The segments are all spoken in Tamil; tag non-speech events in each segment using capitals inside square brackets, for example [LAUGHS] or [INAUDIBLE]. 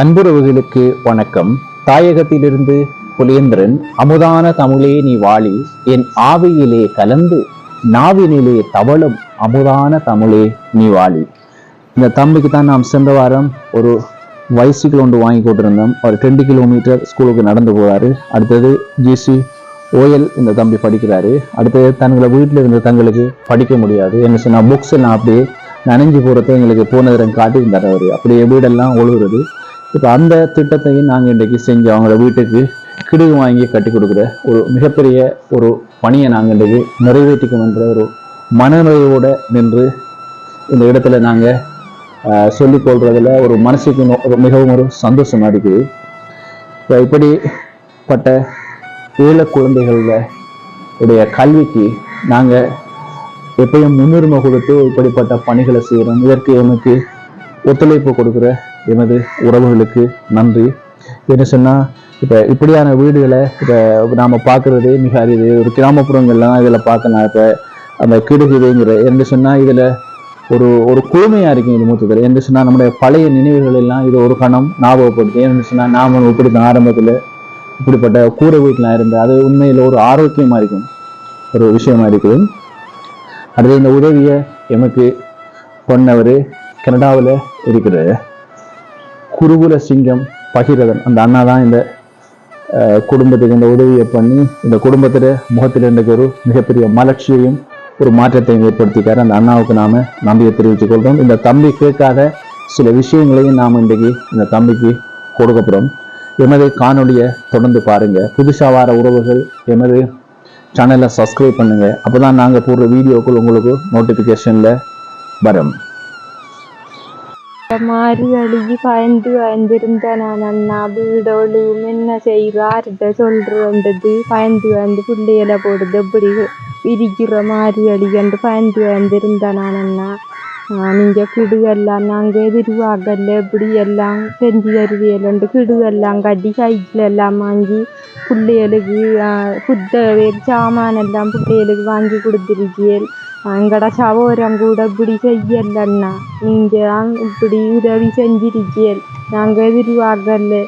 அன்புறவுகளுக்கு வணக்கம். தாயகத்திலிருந்து புலேந்திரன் அமுதான தமிழே நீ வாழி என் ஆவியிலே கலந்து நாவினிலே தவளும் அமுதான தமிழே நீ வாழி. இந்த தம்பிக்கு தான் நாம் சென்ற வாரம் ஒரு வயசுக்கு ஒன்று வாங்கி கொண்டிருந்தோம். ஒரு ரெண்டு கிலோமீட்டர் ஸ்கூலுக்கு நடந்து போறாரு. அடுத்தது ஜிசி ஓஎல் இந்த தம்பி படிக்கிறாரு. அடுத்தது தங்களை வீட்டில் இருந்து தங்களுக்கு படிக்க முடியாது. என்ன சொன்னால் புக்ஸ் எல்லாம் அப்படியே நனைஞ்சு போகிறத எங்களுக்கு போன தரம் காட்டியிருந்தார் அவர். அப்படியே வீடெல்லாம் ஒழுகுறது. இப்போ அந்த திட்டத்தையும் நாங்கள் இன்றைக்கு செஞ்சு அவங்கள வீட்டுக்கு கிடுகு வாங்கி கட்டி கொடுக்குற ஒரு மிகப்பெரிய ஒரு பணியை நாங்கள் இன்றைக்கு நிறைவேற்றிக்கணுன்ற ஒரு மனநிறைவோடு நின்று இந்த இடத்துல நாங்கள் சொல்லிக் கொள்றதுல ஒரு மனசுக்கு ஒரு மிகவும் ஒரு சந்தோஷமா இருக்குது. இப்போ இப்படிப்பட்ட ஏழை குழந்தைகளில் உடைய கல்விக்கு நாங்கள் எப்பயும் முன்னுரிமை கொடுத்து இப்படிப்பட்ட பணிகளை செய்கிறோம் இதற்கு எனக்கு ஒத்துழைப்பு கொடுக்குற எனது உறவுகளுக்கு நன்றி. என்ன சொன்னால் இப்போ இப்படியான வீடுகளை இப்போ நாம் பார்க்குறது மிக அரிது. ஒரு கிராமப்புறங்கள்லாம் இதில் பார்க்கலாம் இப்போ அந்த கிடுகிடுங்கிற என்று சொன்னால் இதில் ஒரு ஒரு குழுமையாக இருக்கும் இது மூத்தத்தில் என்று சொன்னால் நம்முடைய பழைய நினைவுகள் எல்லாம் இது ஒரு கணம் ஞாபகப்படுத்தி என்று சொன்னால் நாம இப்படி தான் ஆரம்பத்தில் இப்படிப்பட்ட கூரை வீட்டிலாம் இருந்து அது உண்மையில் ஒரு ஆரோக்கியமாக இருக்கும். ஒரு விஷயமா இருக்குது அடுத்து இந்த உதவியை எமக்கு பொன்னவர் கனடாவில் இருக்கிற குருகுல சிங்கம் பகிரதன். அந்த அண்ணா தான் இந்த குடும்பத்துக்கு இந்த உதவியை பண்ணி இந்த குடும்பத்தில் முகத்தில் இருந்த ஒரு மிகப்பெரிய மலர்ச்சியையும் ஒரு மாற்றத்தையும் ஏற்படுத்திக்காரு அந்த அண்ணாவுக்கு நாம் நம்பிக்கை தெரிவித்துக் கொள்கிறோம். இந்த தம்பி கேட்காத சில விஷயங்களையும் நாம் இன்றைக்கு இந்த தம்பிக்கு கொடுக்கப்படுறோம். எமது காணொலியை தொடர்ந்து பாருங்க. புதுசாக வார உறவுகள் எமது சேனலை சப்ஸ்கிரைப் பண்ணுங்கள் அப்போ தான் நாங்கள் போடுற வீடியோக்கள் உங்களுக்கு நோட்டிஃபிகேஷனில் வரும். மாறி அழுகி பயந்து பயந்திருந்த நான் அண்ணா வீடோளும் என்ன செய்கிறார்கிட்ட சொல்றது பயந்து பயந்து பிள்ளையில போடுது எப்படி விரிக்கிற மாதிரி அழிகண்டு பயந்து பயந்திருந்த நான் அண்ணா ஆஹ் நீங்க கிடுகெல்லாம் நாங்கள் எதிர்வாகல இப்படி எல்லாம் செஞ்சு தருவியலண்டு கிடுகெல்லாம் கட்டி சைக்கிள் எல்லாம் வாங்கி பிள்ளைகளுக்கு புத்த சாமான் எல்லாம் பிள்ளைகளுக்கு வாங்கி கொடுத்துருக்கியல் எங்கட சகோதரம் கூட இப்படி செய்யலண்ணா நீங்கள் தான் இப்படி உதவி செஞ்சிருக்கீல் நாங்கள் எதிர்பார்க்கல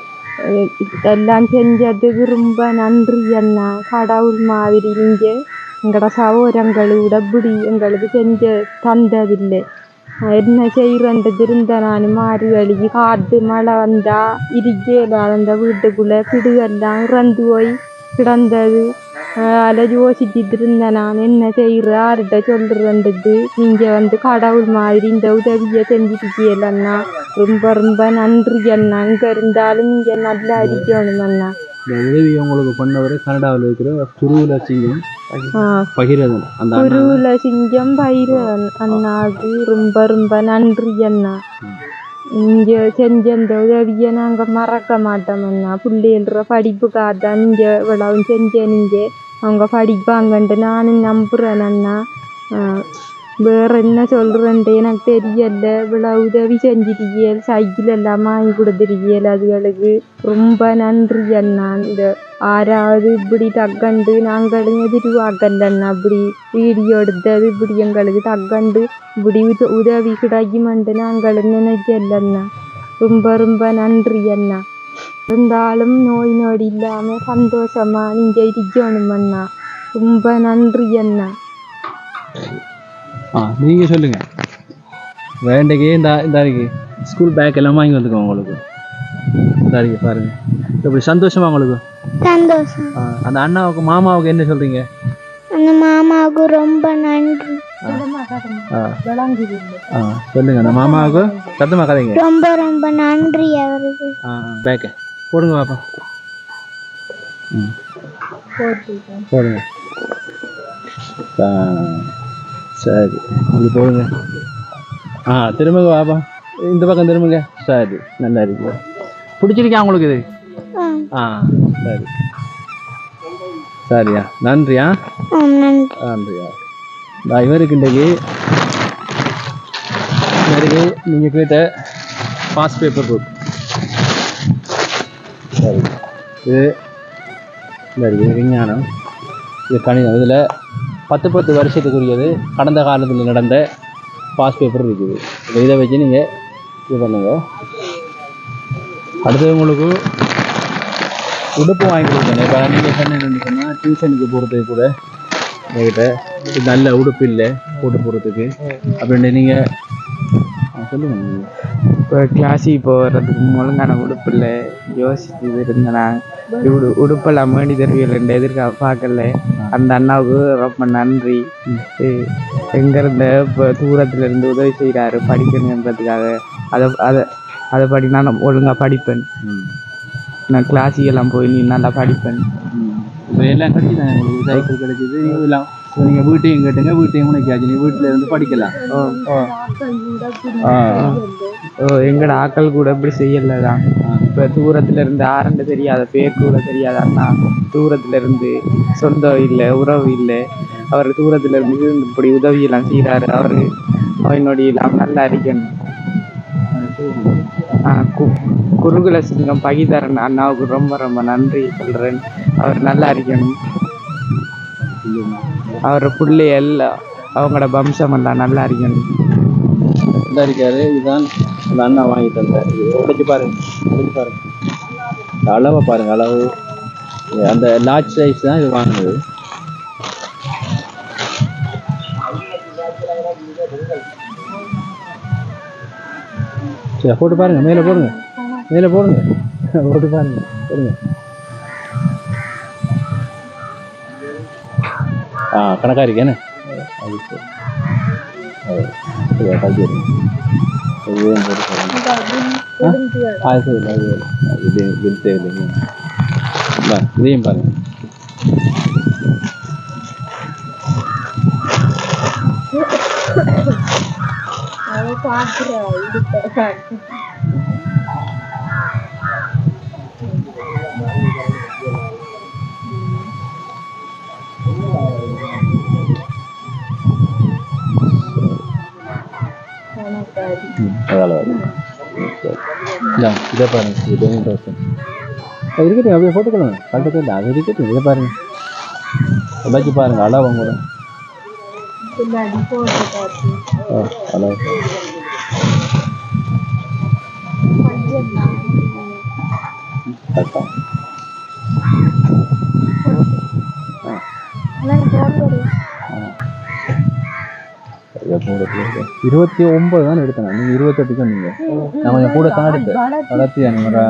எல்லாம் செஞ்சதுக்கு ரொம்ப நன்றி அண்ணா கடவுள் மாதிரி நீங்கள் எங்கட சகோதரங்களோட இப்படி எங்களுக்கு செஞ்ச தந்ததில்லை என்ன செய்யறது இருந்த நான் மாறி வழி காற்று மழை வந்தா இருக்கேன் அந்த வீட்டுக்குள்ளே பிடுகெல்லாம் இறந்து போய் கிடந்தது அதை யோசிச்சுட்டு இருந்தேன் நான் என்ன செய்யற யார்கிட்ட சொல்றேன்றது. நீங்க வந்து கடவுள் மாதிரி இந்த உதவியை செஞ்சுருக்கீங்க அண்ணா. ரொம்ப ரொம்ப நன்றி அண்ணா. இங்க இருந்தாலும் நீங்க நல்லா இருக்கணும் அண்ணா. இந்த உதவி உங்களுக்கு பண்ணவர் கனடாவில் இருக்கிற துருவுல சிங்கம் பகிரதன் அந்த குருவுல சிங்கம் பயிறு அண்ணாவுக்கு ரொம்ப ரொம்ப நன்றி அண்ணா. இங்க செஞ்ச இந்த உதவியை நாங்க மறக்க மாட்டோம் அண்ணா. பிள்ளைகள படிப்புக்காக தான் நீங்க இவ்வளவு செஞ்ச நீங்க அவங்க படிப்பாங்கன்ட்டு நானும் நம்புகிறேன் அண்ணா. வேறு என்ன சொல்கிறேன்ட்டு எனக்கு தெரியல. இவ்வளோ உதவி செஞ்சிருக்கியல் சைக்கிள் எல்லாம் வாங்கி கொடுத்துருக்கியல் அதுகளுக்கு. ரொம்ப நன்றி அண்ணா. இந்த ஆறாவது இப்படி டக்கண்டு நாங்களும் எதிர்பார்க்கல அண்ணா. இப்படி வீடியோ எடுத்தது இப்படி எங்களுக்கு டக்கண்டு இப்படி உதவி கிடைக்குமென்று நாங்களும் நினைக்கல அண்ணா. ரொம்ப ரொம்ப நன்றி அண்ணா. இருந்தாலும் நோய் நொடி இல்லாம சந்தோஷமா நீங்க இருக்கணும் அண்ணா. ரொம்ப நன்றி அண்ணா. ஆ நீங்க சொல்லுங்க. வேண்டைக்கு இந்த இந்த இருக்கு. ஸ்கூல் பேக் எல்லாம் வாங்கி வந்துக்கோ உங்களுக்கு. இந்த இருக்கு பாருங்க. இப்படி சந்தோஷமா உங்களுக்கு? சந்தோஷம். அந்த அண்ணாவுக்கு மாமாவுக்கு என்ன சொல்றீங்க? அந்த மாமாவுக்கு ரொம்ப நன்றி. சொல்லுங்க அந்த மாமாவுக்கு சத்தமா கதைங்க ரொம்ப ரொம்ப நன்றி அவருக்கு ஆ பேக்க போடுங்க பாப்பா ம் போடுங்க ஆ, சரி இது போடுங்க ஆ திரும்புங்க பாப்பா இந்த பக்கம் திரும்புங்க சரி நல்லா இருக்கு பிடிச்சிருக்கா உங்களுக்கு இது ஆ, ஆ சரி சரியா நன்றியா ஆ, நன்றி நன்றியா நான் இவருக்கு இன்றைக்கு நீங்கள் கேட்ட பாஸ் பேப்பர் புக் சரி. இது இந்த விஞ்ஞானம். இது கணிதம். இதில் பத்து பத்து வருஷத்துக்குரியது கடந்த காலத்தில் நடந்த பாஸ் பேப்பர் இருக்குது. இப்போ இதை வச்சு நீங்கள் இது பண்ணுங்க. அடுத்தது உங்களுக்கு உடுப்பு வாங்கி கொடுத்தேன் இப்போ நீங்கள் சொன்னீங்கன்னு சொன்னால் டியூஷனுக்கு போகிறதுக்கு கூட என்கிட்ட நல்ல உடுப்பு இல்லை போட்டு போகிறதுக்கு அப்படின்னு நீங்கள் சொல்லுங்கள் நீங்கள் இப்போ கிளாஸுக்கு போகிறதுக்கு ஒழுங்கான உடுப்பு இல்லை. யோசிச்சு இருந்தேன் நான். உடு உடுப்பெல்லாம் வேண்டி தருவியல் எதிர்க்க பார்க்கல. அந்த அண்ணாவுக்கு ரொம்ப நன்றி. எங்கேருந்து இப்போ தூரத்துல இருந்து உதவி செய்கிறாரு படிக்கணுன்றதுக்காக அதை அதை அதை படி நான் ஒழுங்காக படிப்பேன். நான் கிளாஸுக்கெல்லாம் போய் நீ நல்லா படிப்பேன். இப்போ எல்லாம் கிடைச்சி தான் உங்களுக்கு சைக்கிள் கிடைச்சிது. எல்லாம் நீங்கள் வீட்டையும் கேட்டுங்க வீட்டையும் உனக்காச்சு நீ வீட்டில் இருந்து படிக்கலாம். ஓ ஓ ஓ எங்கட ஆக்கள் கூட இப்படி செய்யல இப்போ தூரத்துல இருந்து ஆரண்டு தெரியாத பேர் கூட தெரியாத அண்ணா தூரத்துல இருந்து சொந்தம் இல்லை உறவு இல்லை. அவர் தூரத்துல இருந்து இப்படி உதவியெல்லாம் செய்கிறாரு அவரு அவனுடைய எல்லாம் நல்லா இருக்கணும். கு- குருகுல சிங்கம் பகிதரன் அண்ணாவுக்கு ரொம்ப ரொம்ப நன்றி சொல்றேன். அவர் நல்லா இருக்கணும். அவர் பிள்ளை எல்லாம் அவங்களோட வம்சம் எல்லாம் நல்லா இருக்கணும் நல்லா இருக்காரு இதுதான் அந்த அண்ணா வாங்கி தந்தார் உடைச்சு பாருங்க உடைச்சு பாருங்க. அளவை பாருங்க அளவு. அந்த லார்ஜ் சைஸ் தான் இது வாங்கினது. சரி போட்டு பாருங்க மேலே போடுங்க. மேலே போடுங்க. [LAUGHS] போட்டு பாருங்க போடுங்க. ஆ கணக்கா இருக்கேன்னு அது சரி அது சரி கல்வி இதுவும் போட்டு பாருங்க அது இது பாருங்க. இதை தௌசண்ட் அது இருக்கட்டும் அப்படியே போட்டுக்கணும் கரெக்டாக இல்லை அது இருக்கட்டும் இதை பாருங்க. உடைச்சு பாருங்க அளவு கூட. பின்னாடி போட்டு இருபத்தி ஒன்பது தான் எடுத்தேன் நீங்க இருபத்தெட்டு சொன்னீங்க. நான் கொஞ்சம் கூட தான் எடுத்தேன் வளர்த்தி அனுமரா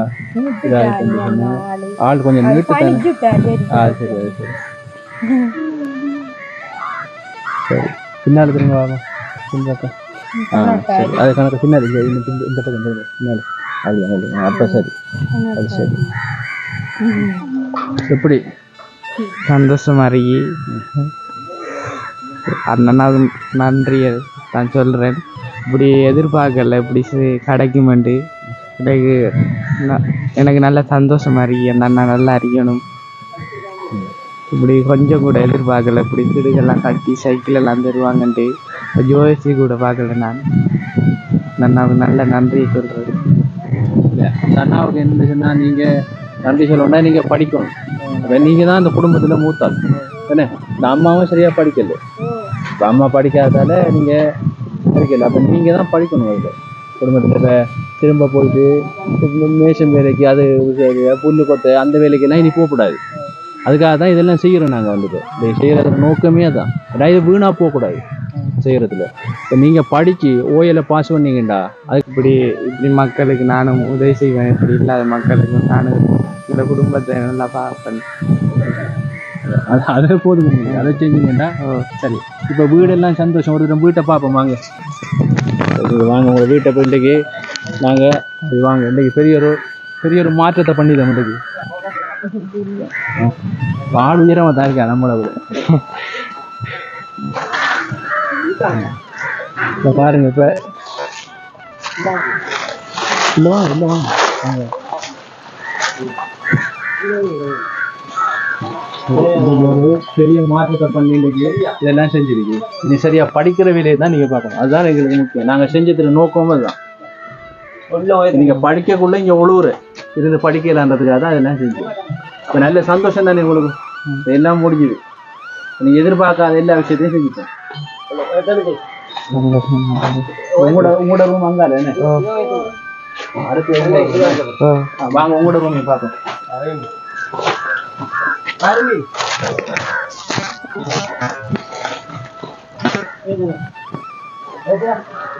ஆள் கொஞ்சம் நீட்டு ஆ சரி அது சரி. சரி. பின்னாடி திரும்ப வாங்க பின்னாக்க ஆ சரி. அது கணக்கு பின்னாடி. இந்த பக்கம் இந்த பக்கம், பின்னாடி. அப்படியா அப்போ சரி. அது சரி. எப்படி? சந்தோஷமா இருக்கி அந்த அண்ணாவுக்கு நன்றியை நான் சொல்கிறேன் இப்படி எதிர்பார்க்கல இப்படி செ- கிடைக்குமெண்டு எனக்கு எனக்கு நல்ல சந்தோஷமா இருக்கு. அந்த அண்ணா நல்லா அறியணும் இப்படி கொஞ்சம் கூட எதிர்பார்க்கல. இப்படி திடுகெல்லாம் கட்டி சைக்கிள் எல்லாம் தருவாங்கன்ட்டு ஜோசி கூட பார்க்கல நான். அந்த அண்ணாவுக்கு நல்ல நன்றியை சொல்கிறது இல்லை அண்ணாவுக்கு என்ன நீங்கள் நன்றி சொல்லணும்னா நீங்கள் படிக்கணும். நீங்கள் தான் அந்த குடும்பத்தில் மூத்தாள். என்ன இந்த அம்மாவும் சரியாக படிக்கல. இப்போ அம்மா படிக்காததால் நீங்கள் படிக்கல. அப்போ நீங்கள் தான் படிக்கணும் அது குடும்பத்தில் திரும்ப போயிட்டு மேஷம் வேலைக்கு அது புல் புல்லு அந்த வேலைக்கெல்லாம் இனி போகக்கூடாது. அதுக்காக தான் இதெல்லாம் செய்கிறோம் நாங்கள் வந்துட்டு இதை செய்கிறதுக்கு நோக்கமே அதான். ஏன்னா இது வீணாக போகக்கூடாது செய்கிறதுல இப்போ நீங்கள் படித்து ஓயில் பாஸ் பண்ணீங்கடா அதுக்கு இப்படி இப்படி மக்களுக்கு நானும் உதவி செய்வேன் இப்படி இல்லாத மக்களுக்கு நானும் இந்த குடும்பத்தை நல்லா பார்ப்பேன் அது அதே போதும். அதை செஞ்சீங்கன்னா சரி. இப்போ வீடெல்லாம் சந்தோஷம். ஒரு தடவை வீட்டை பார்ப்போம். வாங்க. வாங்க உங்களை வீட்டை போய் இன்றைக்கி நாங்கள் வாங்க. இன்றைக்கி பெரிய ஒரு பெரிய ஒரு மாற்றத்தை பண்ணிடுறோம் இன்றைக்கி. ஆள் உயரமாக தான் இருக்கா நம்மளை விட இப்போ பாருங்க இப்போ. இல்லை வாங்க இல்லை வாங்க ஒரு பெரிய மாற்றத்தை பண்ணி இன்னைக்கு இதெல்லாம் செஞ்சிருக்கு. நீ சரியா படிக்கிற வேலையை தான் நீங்க பார்க்கணும். அதுதான் எங்களுக்கு முக்கியம். நாங்க செஞ்சதுல நோக்கமும் அதுதான். நீங்க படிக்கக்குள்ள இங்க உழுவுற இருந்து படிக்கலான்றதுக்காக தான் இதெல்லாம் செஞ்சோம். இப்போ நல்ல சந்தோஷம் தானே உங்களுக்கு? எல்லாம் முடிஞ்சுது. நீங்க எதிர்பார்க்காத எல்லா விஷயத்தையும் செஞ்சுட்டோம். உங்களோட உங்களோட ரூம் அங்கால என்ன ஓ வாங்க உங்களோட ரூமை baru nih ada ini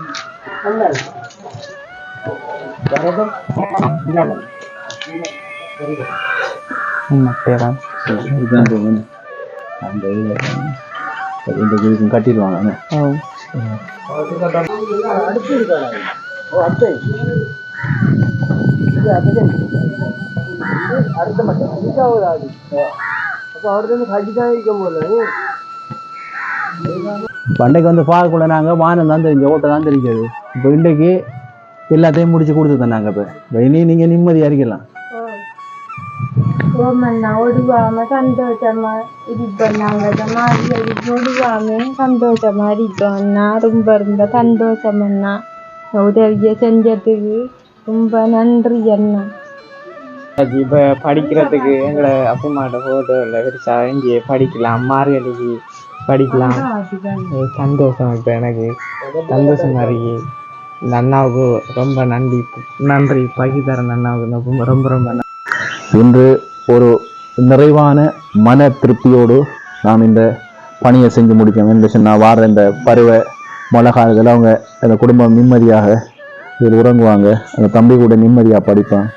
பேரா இதுதான் room. அந்த இதுல இந்த இதுக்கும் கட்டிடுவாங்க என்ன? ஓ பண்டைக்கு வந்து பார்க்கக்குள்ள நாங்கள் வானம் தான் தெரிஞ்ச ஓட்ட தான் தெரிஞ்சது இப்போ இன்றைக்கு எல்லாத்தையும் முடிச்சு கொடுத்து தந்தாங்க இப்போ இப்போ இனி நீங்கள் நிம்மதியாக இருக்கலாம் ஓமண்ணா ஒடுவாம சந்தோஷமா இருப்போம் நாங்க மாதிரி சந்தோஷமா அண்ணா ரொம்ப ரொம்ப சந்தோஷம் அண்ணா உதவியை செஞ்சதுக்கு ரொம்ப நன்றி அண்ணா இப்போ படிக்கிறதுக்கு எங்களை அப்பா அம்மாட்ட போட்டோ இல்லை பெருசா இங்கே படிக்கலாம் மார்கழிக்கு படிக்கலாம். ஒரு சந்தோஷம் இப்போ எனக்கு. சந்தோஷமா இருக்கு இந்த அண்ணாவுக்கு ரொம்ப நன்றி. நன்றி. பகிதரன் அண்ணாவுக்கு ரொம்ப ரொம்ப ரொம்ப நன்றி. இன்று ஒரு நிறைவான மன திருப்தியோடு நாம் இந்த பணியை செஞ்சு முடிக்கணும். என்று சொன்னால் வார இந்த பருவ மிளகாய்கள் அவங்க அந்த குடும்பம் நிம்மதியாக இதில் உறங்குவாங்க. அந்த தம்பி கூட நிம்மதியாக படிப்பான்.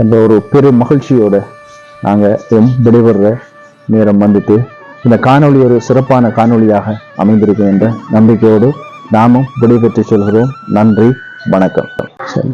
என்ற ஒரு பெரும் மகிழ்ச்சியோடு நாங்கள் விடைபெற நேரம் வந்துட்டு இந்த காணொளி ஒரு சிறப்பான காணொளியாக அமைந்திருக்கும் என்ற நம்பிக்கையோடு நாமும் விடைபெற்று சொல்கிறோம். நன்றி வணக்கம். சரி.